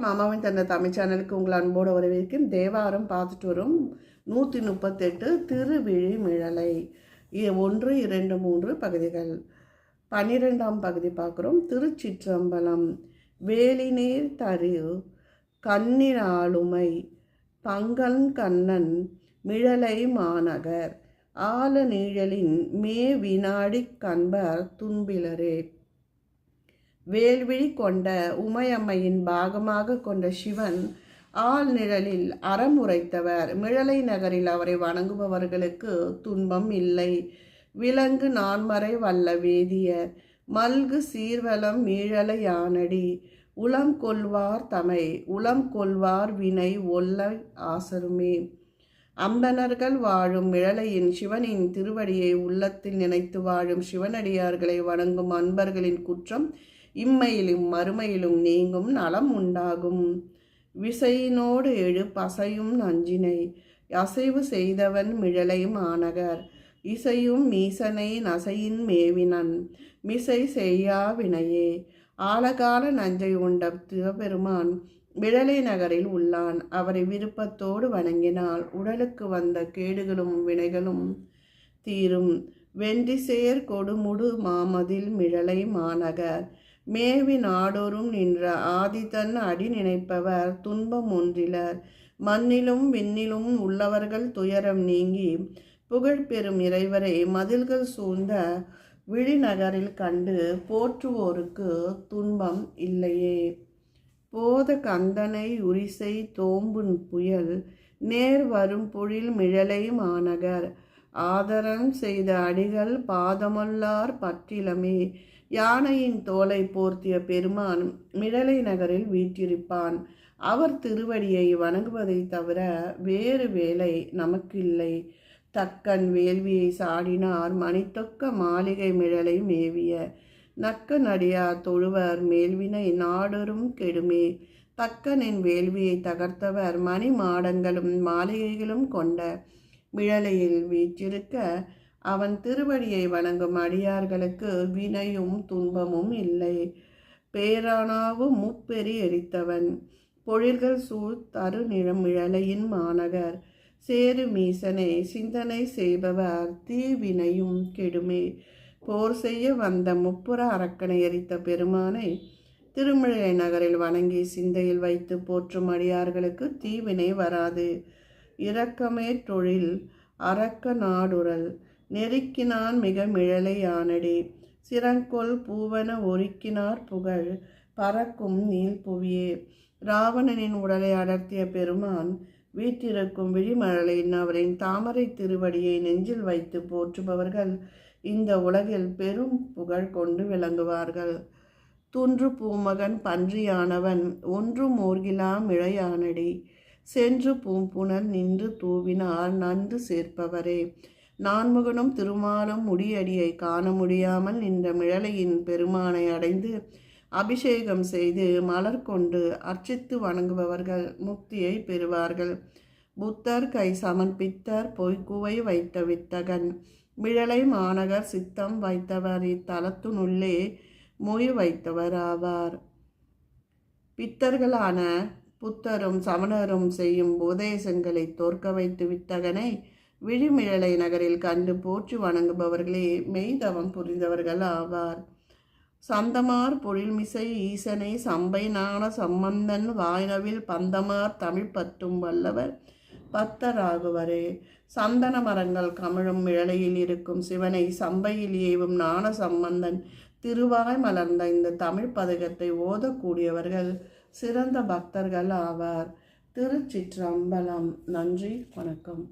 வணக்கம் மாமாவின் தந்த தமிழ் சேனலுக்கு உங்கள் அன்போடு வரவேற்கும் தேவாரம் பார்த்துட்டு வரும் நூற்றி முப்பத்தெட்டு திருவிழிமிழலை ஒன்று இரண்டு மூன்று பகுதிகள். பன்னிரெண்டாம் பகுதி பார்க்குறோம். திருச்சிற்றம்பலம் வேலிநீர் தரு கண்ணின் ஆளுமை பங்கன் கண்ணன் மிழலை மாநகர் ஆல நீழலின் மே வினாடி கண்பர் துன்பிலரே. வேல்விழி கொண்ட உமையம்மையின் பாகமாக கொண்ட சிவன் ஆள் நிழலில் அறமுரைத்தவர் மிழலை நகரில் அவரை வணங்குபவர்களுக்கு துன்பம் இல்லை. விலங்கு நான்மறை வல்ல வேதியர் மல்கு சீர்வலம் மீழலை யானடி. உளம் கொள்வார் தமை உளம் கொள்வார் வினை ஒல்ல ஆசருமே. அம்பனர்கள் வாழும் மிழலையின் சிவனின் திருவடியை உள்ளத்தில் நினைத்து வாழும் சிவனடியார்களை வணங்கும் அன்பர்களின் குற்றம் இம்மையிலும் மறுமையிலும் நீங்கும் நலம் உண்டாகும். விசையினோடு எழு பசையும் நஞ்சினை அசைவு செய்தவன் மிழலை மாநகர். இசையும் மீசனை நசையின் மேவினன் மிசை செய்யா வினையே. ஆழகால நஞ்சை உண்ட சிவபெருமான் விழலை நகரில் உள்ளான். அவரை விருப்பத்தோடு வணங்கினால் உடலுக்கு வந்த கேடுகளும் வினைகளும் தீரும். வென்றிசேர் கொடுமுடு மாமதில் மிழலை மாநகர். மேவி நாடோறும் நின்ற ஆதித்தன் அடி நினைப்பவர் துன்பம் ஒன்றிலர். மண்ணிலும் விண்ணிலும் உள்ளவர்கள் துயரம் நீங்கி புகழ் பெறும் இறைவரை மதில்கள் சூழ்ந்த விழிநகரில் கண்டு போற்றுவோருக்கு துன்பம் இல்லையே. போத கந்தனை உரிசை தோம்புன் புயல் நேர் வரும் பொழில் மிழலை மாநகர். ஆதரன் செய்த அடிகள் பாதமல்லார் பற்றிலமே. யானையின் தோலை போர்த்திய பெருமான் மிழலை நகரில் வீற்றிருப்பான். அவர் திருவடியை வணங்குவதை தவிர வேறு வேலை நமக்கில்லை. தக்கன் வேள்வியை சாடினார் மணித்தொக்க மாளிகை மிழலை மேவிய. நக்க நடியா தொழுவர் மேல்வினை நாடரும் கெடுமே. தக்கனின் வேள்வியை தகர்த்தவர் மணி மாடங்களும் மாளிகைகளும் கொண்ட மிழலையில் வீற்றிருக்க அவன் திருவடியை வணங்கும் அடியார்களுக்கு வினையும் துன்பமும் இல்லை. பேரானாவும் முப்பெரி எரித்தவன். பொழில்கள் சூழ் தரு நிழமிழலையின் மாநகர். சேரு மீசனை சிந்தனை செய்பவர் தீவினையும் கெடுமே. போர் செய்ய வந்த முப்புற அரக்கனை எரித்த பெருமானை திருமழை நகரில் வணங்கி சிந்தையில் வைத்து போற்றும் அடியார்களுக்கு தீவினை வராது. இரக்கமே தொழில் அரக்க நாடுரல் நெருக்கினான் மிக மிழலையானடே சிறங்கொல் பூவன ஒருக்கினார் புகழ் பறக்கும் நீல் புவியே. ராவணனின் உடலை அடர்த்திய பெருமான் வீற்றிருக்கும் விழிமழலின் அவரின் தாமரை திருவடியை நெஞ்சில் வைத்து போற்றுபவர்கள் இந்த உலகில் பெரும் புகழ் கொண்டு விளங்குவார்கள். துன்று பூமகன் பன்றியானவன் ஒன்று மோர்கிலா மிழையானடி. சென்று பூம்புணர் நின்று தூவினார் நன்று சேர்ப்பவரே. நான்முகனும் திருமாலும் முடியடியை காண முடியாமல் நின்ற மிழலையின் பெருமானை அடைந்து அபிஷேகம் செய்து மலர் கொண்டு அர்ச்சித்து வணங்குபவர்கள் முக்தியை பெறுவார்கள். புத்தர் கை சமர்ப்பித்தர் பொய்க்குவை வைத்த வித்தகன். மிழலை மாநகர் சித்தம் வைத்தவர் இத்தலத்தினுள்ளே மொய் வைத்தவர் ஆவார். பித்தர்களான புத்தரும் சமணரும் செய்யும் உபதேசங்களை தோற்க வைத்து வித்தகனை விழிமிழலை நகரில் கண்டு போற்றி வணங்குபவர்களே மெய்தவம் புரிந்தவர்கள் ஆவார். சந்தமார் பொழில்மிசை ஈசனை சம்பை நாண சம்பந்தன் வாய்னவில் பந்தமார் தமிழ் பத்தும் வல்லவர் பத்தராகுவரே. சந்தன மரங்கள் கமிழும் மிழலையில் இருக்கும் சிவனை சம்பையில் ஏவும் நாண சம்பந்தன் திருவாய் மலர்ந்த இந்த தமிழ் பதகத்தை ஓதக்கூடியவர்கள் சிறந்த பக்தர்கள் ஆவார். திருச்சிற்றம்பலம். நன்றி வணக்கம்.